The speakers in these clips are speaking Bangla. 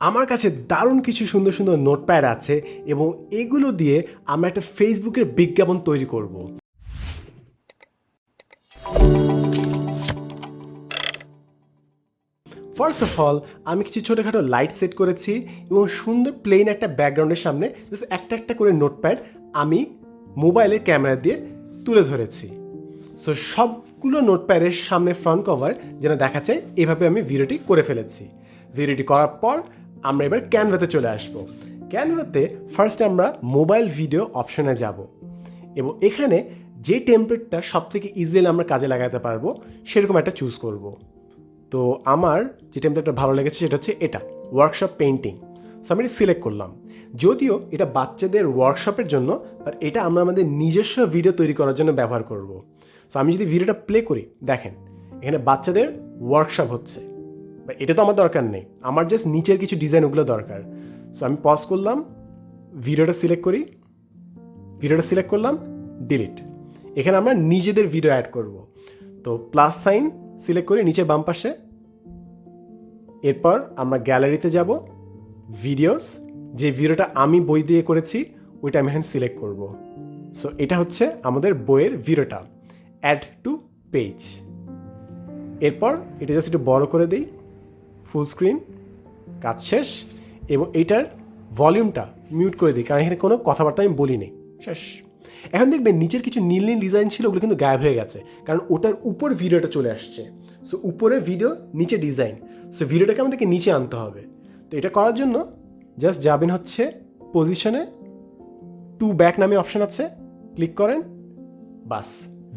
আমার কাছে দারুণ কিছু সুন্দর সুন্দর নোটপ্যাড আছে এবং এগুলো দিয়ে আমরা একটা ফেসবুকের বিজ্ঞাপন তৈরি করব। ফার্স্ট অফ অল আমি কিছু ছোটোখাটো লাইট সেট করেছি এবং সুন্দর প্লেন একটা ব্যাকগ্রাউন্ডের সামনে জাস্ট একটা একটা করে নোটপ্যাড আমি মোবাইলের ক্যামেরা দিয়ে তুলে ধরেছি। সো সবগুলো নোটপ্যাডের সামনে ফ্রন্ট কভার যেন দেখা যায় এভাবে আমি ভিডিওটি করে ফেলেছি। ভিডিওটি করার পর আমরা এবার ক্যানভাতে চলে আসব। ক্যানভাতে ফার্স্ট আমরা মোবাইল ভিডিও অপশনে যাব এবং এখানে যে টেমপ্লেটটা সব থেকে ইজিলি আমরা কাজে লাগাতে পারব, সেরকম একটা চুজ করব। তো আমার যে টেমপ্লেটটা ভালো লেগেছে, সেটা হচ্ছে এটা ওয়ার্কশপ পেন্টিং সো আমি এটা সিলেক্ট করলাম। যদিও এটা বাচ্চাদের ওয়ার্কশপের জন্য বাট এটা আমরা আমাদের নিজস্ব ভিডিও তৈরি করার জন্য ব্যবহার করব। সো আমি যদি ভিডিওটা প্লে করি, দেখেন, এখানে বাচ্চাদের ওয়ার্কশপ হচ্ছে। এটা তো আমার দরকার নেই। আমার জাস্ট নিচের কিছু ডিজাইন ওগুলো দরকার। সো আমি পজ করলাম ভিডিওটা সিলেক্ট করি। ভিডিওটা সিলেক্ট করলাম ডিলিট এখানে আমরা নিজেদের ভিডিও অ্যাড করব। তো প্লাস সাইন সিলেক্ট করি নিচে বাম পাশে। এরপর আমরা গ্যালারিতে যাব। ভিডিওস যে ভিডিওটা আমি বই দিয়ে করেছি, ওইটা আমি এখানে সিলেক্ট করব। সো এটা হচ্ছে আমাদের বইয়ের ভিডিওটা অ্যাড টু পেজ এরপর, এটা জাস্ট একটু বড় করে দিই। ফুল স্ক্রিন কাজ শেষ, এবং এটার ভলিউমটা মিউট করে দিই, কারণ এখানে কোনো কথাবার্তা আমি বলিনি। শেষ। এখন দেখবেন নিচের কিছু নীল নীল ডিজাইন ছিল, ওগুলো কিন্তু গায়েব হয়ে গেছে, কারণ ওটার উপর ভিডিওটা চলে আসছে। সো উপরে ভিডিও নিচে ডিজাইন সো ভিডিওটাকে আমাদেরকে নিচে আনতে হবে। তো এটা করার জন্য জাস্ট যাবেন হচ্ছে পজিশনে টু ব্যাক নামে অপশান আছে ক্লিক করেন, বাস।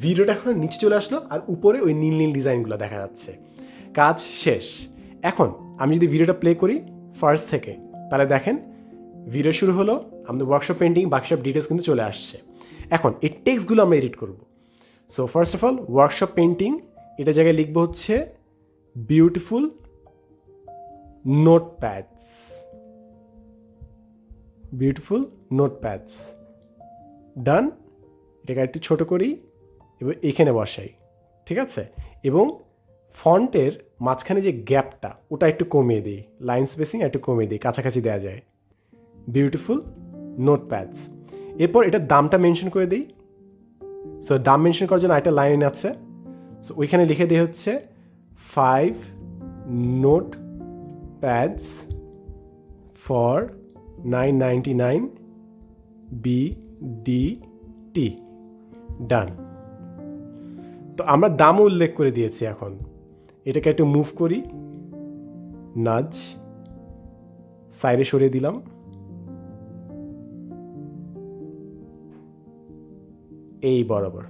ভিডিওটা এখন নিচে চলে আসলো, আর উপরে ওই নীল নীল ডিজাইনগুলো দেখা যাচ্ছে। কাজ শেষ। এখন আমি যদি ভিডিওটা প্লে করি ফার্স্ট থেকে, তাহলে দেখেন ভিডিও শুরু হলো, আমাদের ওয়ার্কশপ পেন্টিং বাকি সব ডিটেলস কিন্তু চলে আসছে। এখন এই টেক্সটগুলো আমরা এডিট করব। So first of all workshop painting এটা জায়গায় লিখব হচ্ছে বিউটিফুল নোটপ্যাডস বিউটিফুল নোটপ্যাডস ডান এটাকে একটু ছোট করি এবং এখানে বসাই, ঠিক আছে? এবং ফন্টের মাঝখানে যে গ্যাপটা, ওটা একটু কমিয়ে দিই। লাইন স্পেসিং একটু কমিয়ে দিই, কাছাকাছি দেওয়া যায়। বিউটিফুল নোট প্যাডস এরপর এটার দামটা মেনশন করে দিই। সো দাম মেনশন করার জন্য একটা লাইন আছে। সো ওইখানে লিখে দিই হচ্ছে five note pads for nine ninety nine B D T done তো আমরা দামও উল্লেখ করে দিয়েছি এখন। এটাকে একটু মুভ করি। নাজ সাইডে সরিয়ে দিলাম। এই বরাবর।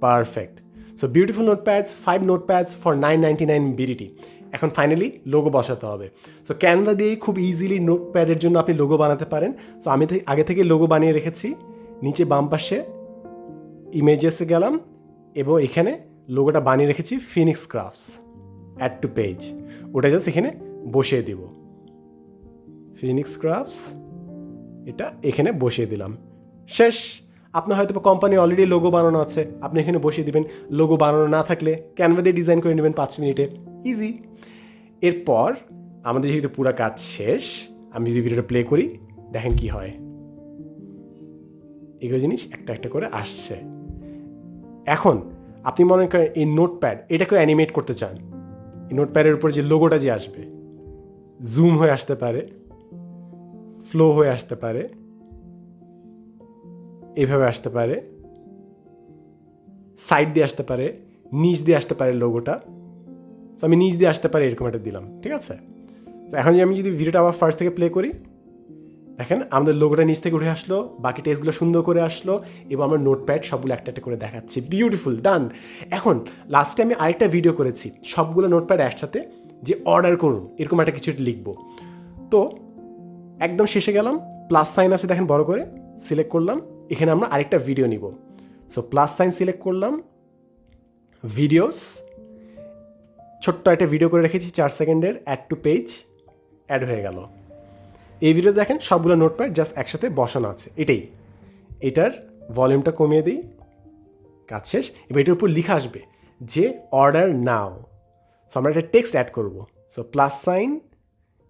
Perfect so beautiful note pads five note pads for nine ninety nine BDT এখন ফাইনালি লোগো বসাতে হবে। সো ক্যানভা দিয়ে খুব ইজিলি নোট প্যাডের জন্য আপনি লোগো বানাতে পারেন। সো আমি আগে থেকে লোগো বানিয়ে রেখেছি। নিচে বাম পাশে ইমেজেসে গেলাম। এবং এখানে লোগোটা বানিয়ে রেখেছি Phoenix Crafts add to page ওটা জাস্ট এখানে বসিয়ে দিব। ফিনিক্স ক্রাফটস এটা এখানে বসিয়ে দিলাম। শেষ। আপনার হয়তো কোম্পানি অলরেডি লোগো বানানো আছে। আপনি এখানে বসিয়ে দিবেন। লোগো বানানো না থাকলে ক্যানভা দিয়ে ডিজাইন করে নেবেন পাঁচ মিনিটে। ইজি এরপর আমাদের যেহেতু পুরো কাজ শেষ, আমি যদি ভিডিওটা প্লে করি, দেখেন কি হয়। এগুলো জিনিস একটা একটা করে আসছে। এখন আপনি মনে করেন এই নোটপ্যাড এটাকেও অ্যানিমেট করতে চান। নোটপ্যাডের উপর যে লোগোটা যে আসবে জুম হয়ে আসতে পারে ফ্লো হয়ে আসতে পারে এইভাবে আসতে পারে সাইড দিয়ে আসতে পারে, নিচ দিয়ে আসতে পারে লোগোটা তো আমি নিচ দিয়ে আসতে পারে এরকম একটা দিলাম, ঠিক আছে? এখন আমি যদি ভিডিওটা আবার ফার্স্ট থেকে প্লে করি দেখেন, আমাদের লোগোটা নিচ থেকে উঠে আসলো, বাকি টেস্টগুলো সুন্দর করে আসলো, এবং আমার নোটপ্যাড সবগুলো একটা একটা করে দেখাচ্ছি। বিউটিফুল ডান এখন লাস্টে আমি আরেকটা ভিডিও করেছি, সবগুলো নোটপ্যাড একসাথে, যে অর্ডার করুন, এরকম একটা কিছু লিখব। তো, একদম শেষে গেলাম প্লাস সাইন আছে দেখেন বড় করে সিলেক্ট করলাম, এখানে আমরা আরেকটা ভিডিও নিব। সো প্লাস সাইন সিলেক্ট করলাম ভিডিওস ছোট্ট একটা ভিডিও করে রেখেছি, চার সেকেন্ডের অ্যাড টু পেজ অ্যাড হয়ে গেল। এই ভিডিও দেখেন, সবগুলো নোটপ্যাড জাস্ট একসাথে বসানো আছে। এটাই। এটার ভলিউমটা কমিয়ে দিই। কাজ শেষ। এবার এটার উপর লিখা আসবে যে অর্ডার নাও সো আমরা একটা টেক্সট অ্যাড করব। সো প্লাস সাইন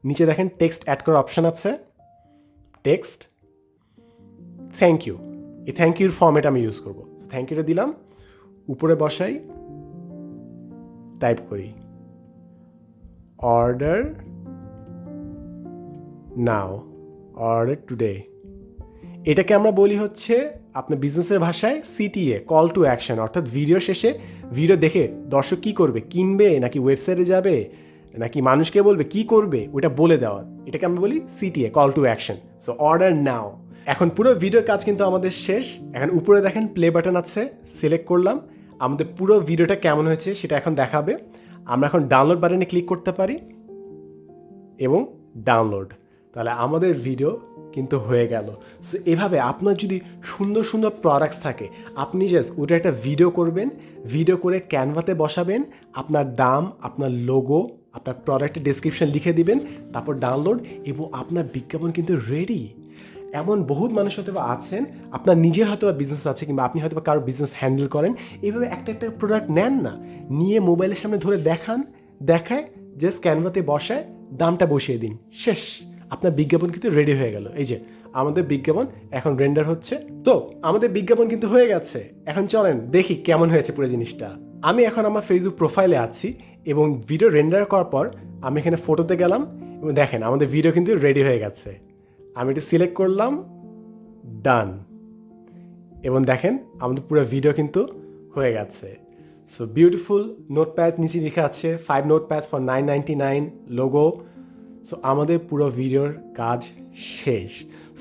নিচে দেখেন টেক্সট অ্যাড করার অপশান আছে। টেক্সট থ্যাংক ইউ এই থ্যাংক ইউর ফর্মেট আমি ইউজ করব। থ্যাংক ইউটা দিলাম। উপরে বসাই টাইপ করি। অর্ডার নাও অর্ডার টুডে এটাকে আমরা বলি হচ্ছে আপনার বিজনেসের ভাষায় সিটিএ কল টু অ্যাকশন অর্থাৎ ভিডিও শেষে ভিডিও দেখে দর্শক কি করবে, কিনবে, নাকি ওয়েবসাইটে যাবে, নাকি মানুষকে বলবে কি করবে, ওটা বলে দেওয়া। এটাকে আমরা বলি CTA call to action so order now এখন পুরো ভিডিওর কাজ কিন্তু আমাদের শেষ। এখন উপরে দেখেন প্লে বাটন আছে সিলেক্ট করলাম। আমাদের পুরো ভিডিওটা কেমন হয়েছে সেটা এখন দেখাবে। আমরা এখন ডাউনলোড বাটনে ক্লিক করতে পারি এবং ডাউনলোড তাহলে আমাদের ভিডিও কিন্তু হয়ে গেল। সো এভাবে আপনার যদি সুন্দর সুন্দর প্রোডাক্টস থাকে, আপনি জাস্ট ওটা একটা ভিডিও করবেন ভিডিও করে ক্যানভাতে বসাবেন, আপনার দাম, আপনার লোগো আপনার প্রোডাক্টের ডিসক্রিপশন লিখে দিবেন, তারপর ডাউনলোড এবং আপনার বিজ্ঞাপন কিন্তু রেডি এমন বহুত মানুষ হয়তো আছেন, আপনার নিজের হয়তো বিজনেস আছে কিংবা আপনি হয়তো কারও বিজনেস হ্যান্ডেল করেন এইভাবে একটা একটা প্রোডাক্ট নেন না। নিয়ে মোবাইলের সামনে ধরে দেখান, দেখায় জাস্ট ক্যানভাতে বসায়, দামটা বসিয়ে দিন, শেষ। আপনার বিজ্ঞাপন কিন্তু রেডি হয়ে গেল। এই যে, আমাদের বিজ্ঞাপন এখন রেন্ডার হচ্ছে। তো, আমাদের বিজ্ঞাপন কিন্তু হয়ে গেছে। এখন চলেন দেখি কেমন হয়েছে পুরো জিনিসটা। আমি এখন আমার ফেসবুক প্রোফাইলে আছি এবং ভিডিও রেন্ডার করার পর আমি এখানে ফটোতে গেলাম এবং দেখেন, আমাদের ভিডিও কিন্তু রেডি হয়ে গেছে। আমি এটা সিলেক্ট করলাম ডান এবং দেখেন, আমাদের পুরো ভিডিও কিন্তু হয়ে গেছে। সো বিউটিফুল নোট প্যাড নিচে লেখা আছে five note pads for nine ninety nine logo so আমাদের পুরো ভিডিওর কাজ শেষ।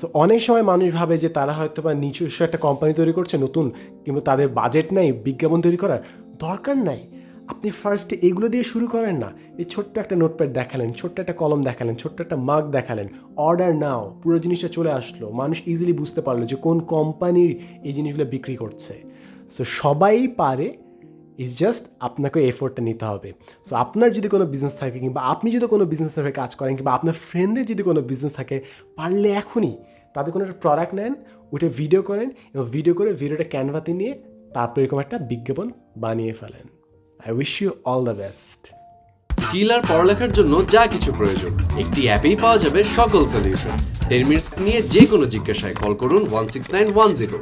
সো অনেক সময় মানুষ ভাবে যে তারা হয়তো বা নিজস্ব একটা কোম্পানি তৈরি করছে, নতুন, কিন্তু তাদের বাজেট নেই, বিজ্ঞাপন তৈরি করার দরকার নাই। আপনি ফার্স্টে এগুলো দিয়ে শুরু করেন না। এই ছোট্ট একটা নোটপ্যাড দেখালেন, ছোট্ট একটা কলম দেখালেন, ছোট্ট একটা মাগ দেখালেন। অর্ডার নাও পুরো জিনিসটা চলে আসলো। মানুষ ইজিলি বুঝতে পারল যে কোন কোম্পানির এই জিনিসগুলো বিক্রি করছে। সো সবাই পারে ইজ জাস্ট আপনাকে এফোর্টটা নিতে হবে। সো আপনার যদি কোনো বিজনেস থাকে কিংবা আপনি যদি কোনো বিজনেসের হয়ে কাজ করেন কিংবা আপনার ফ্রেন্ডের যদি কোনো বিজনেস থাকে, পারলে এখনই তাদের কোনো একটা প্রোডাক্ট নেন ওটা ভিডিও করেন এবং ভিডিও করে ভিডিওটা ক্যানভাতে নিয়ে তারপর এরকম একটা বিজ্ঞাপন বানিয়ে ফেলেন। I wish you all the best skill আর পড়ালেখার জন্য যা কিছু প্রয়োজন, একটি অ্যাপেই পাওয়া যাবে সকল সলিউশন টেন মিনিটস নিয়ে যে কোনো জিজ্ঞাসায় কল করুন one six nine one zero